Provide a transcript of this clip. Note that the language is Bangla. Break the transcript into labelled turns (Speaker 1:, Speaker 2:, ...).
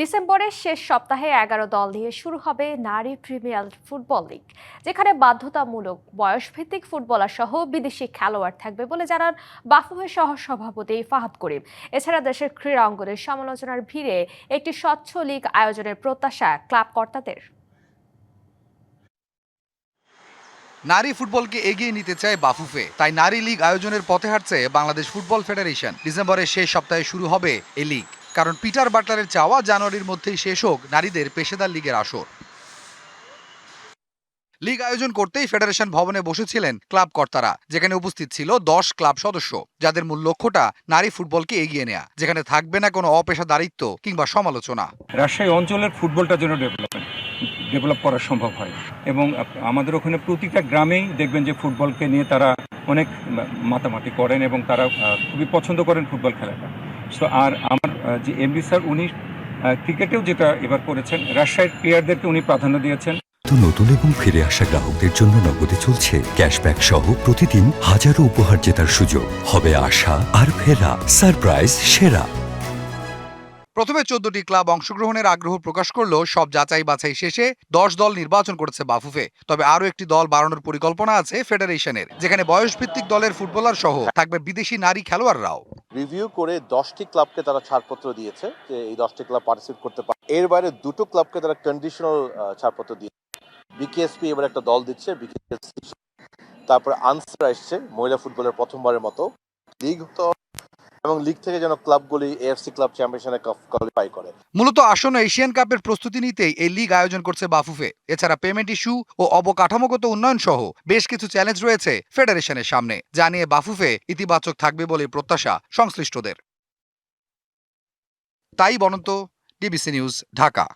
Speaker 1: ডিসেম্বরের শেষ সপ্তাহে এগারো দল দিয়ে শুরু হবে নারী প্রিমিয়ার ফুটবল লিগ, যেখানে বাধ্যতামূলক বয়সভিত্তিক ফুটবলার সহ বিদেশি খেলোয়াড় থাকবে বলে জানান বাফুফের সহ সভাপতি ফাহাদ করিম। এছাড়া দেশের ক্রীড়া অঙ্গনের সমালোচনার ভিড়ে একটি স্বচ্ছ লীগ আয়োজনের প্রত্যাশা ক্লাব কর্তাদের
Speaker 2: নারী ফুটবলকে এগিয়ে নিতে চায় বাফুফে, তাই নারী লীগ আয়োজনের পথে হাঁটছে বাংলাদেশ ফুটবল ফেডারেশন। ডিসেম্বরের শেষ সপ্তাহে শুরু হবে এই লীগ। কারণ পিটার বাটলারের চাওয়া জানুয়ারির মধ্যেই শেষ হোক নারীদের পেশাদার লীগের আসর। লীগ আয়োজন করতেই ফেডারেশন ভবনে বসেছিলেন ক্লাব কর্তারা, যেখানে উপস্থিত ছিল দশ ক্লাব সদস্য, যাদের মূল লক্ষ্যটা নারী ফুটবলকে এগিয়ে নেয়া। যেখানে থাকবে না কোনো অপেশাদারিত্ব কিংবা সমালোচনা।
Speaker 3: রাজশাহী অঞ্চলের ফুটবলটা যেন ডেভেলপমেন্ট ডেভেলপ করা সম্ভব হয়। এবং আমাদের ওখানে প্রতিটা গ্রামেই দেখবেন যে ফুটবলকে নিয়ে তারা অনেক মাতামাতি করেন এবং তারা খুবই পছন্দ করেন ফুটবল খেলাটা। সো আর আমার যে এমবি স্যার উনি ক্রিকেটেও যেটা এবার করেছেন, রাজশাহীর প্লেয়ারদেরকে উনি প্রাধান্য দিয়েছেন।
Speaker 4: নতুন এবং ফিরে আসা গ্রাহকদের জন্য নগদে চলছে ক্যাশব্যাক সহ প্রতিদিন হাজারো উপহার জেতার সুযোগ। হবে আশা আর ফেরা সারপ্রাইজ সেরা।
Speaker 2: প্রথমে চোদ্দটি ক্লাব অংশগ্রহণের আগ্রহ প্রকাশ করলেও সব যাচাই বাছাই শেষে দশ দল নির্বাচন করেছে বাফুফে। তবে আরও একটি দল বাড়ানোর পরিকল্পনা আছে ফেডারেশনের, যেখানে বয়সভিত্তিক দলের ফুটবলার সহ থাকবে বিদেশি নারী খেলোয়াড়রাও।
Speaker 5: রিভিউ করে দশটি ক্লাবকে তারা ছাড়পত্র দিয়েছে যে এই দশটি ক্লাব পার্টিসিপেট করতে পারে। এর বাইরে দুটো ক্লাবকে তারা কন্ডিশনাল ছাড়পত্র দিয়েছে বিকেএসপি এবার একটা দল দিচ্ছে, বিকেএসপি তারপরে আনসার আসছে মহিলা ফুটবলের প্রথমবারের মতো। লিগ তো এবং লিগ থেকে যেন ক্লাবগুলি এএফসি ক্লাব চ্যাম্পিয়নশিপে কোয়ালিফাই করে।
Speaker 2: মূলত আসন্ন এশিয়ান কাপের প্রস্তুতি নিতেই এই লিগ আয়োজন করছে বাফুফে। এছাড়া পেমেন্ট ইস্যু ও অবকাঠামোগত উন্নয়ন সহ বেশ কিছু চ্যালেঞ্জ রয়েছে ফেডারেশনের সামনে, যা নিয়ে বাফুফে ইতিবাচক থাকবে বলে প্রত্যাশা সংশ্লিষ্টদের। তাই বনন্ত ডিবিসি নিউজ ঢাকা।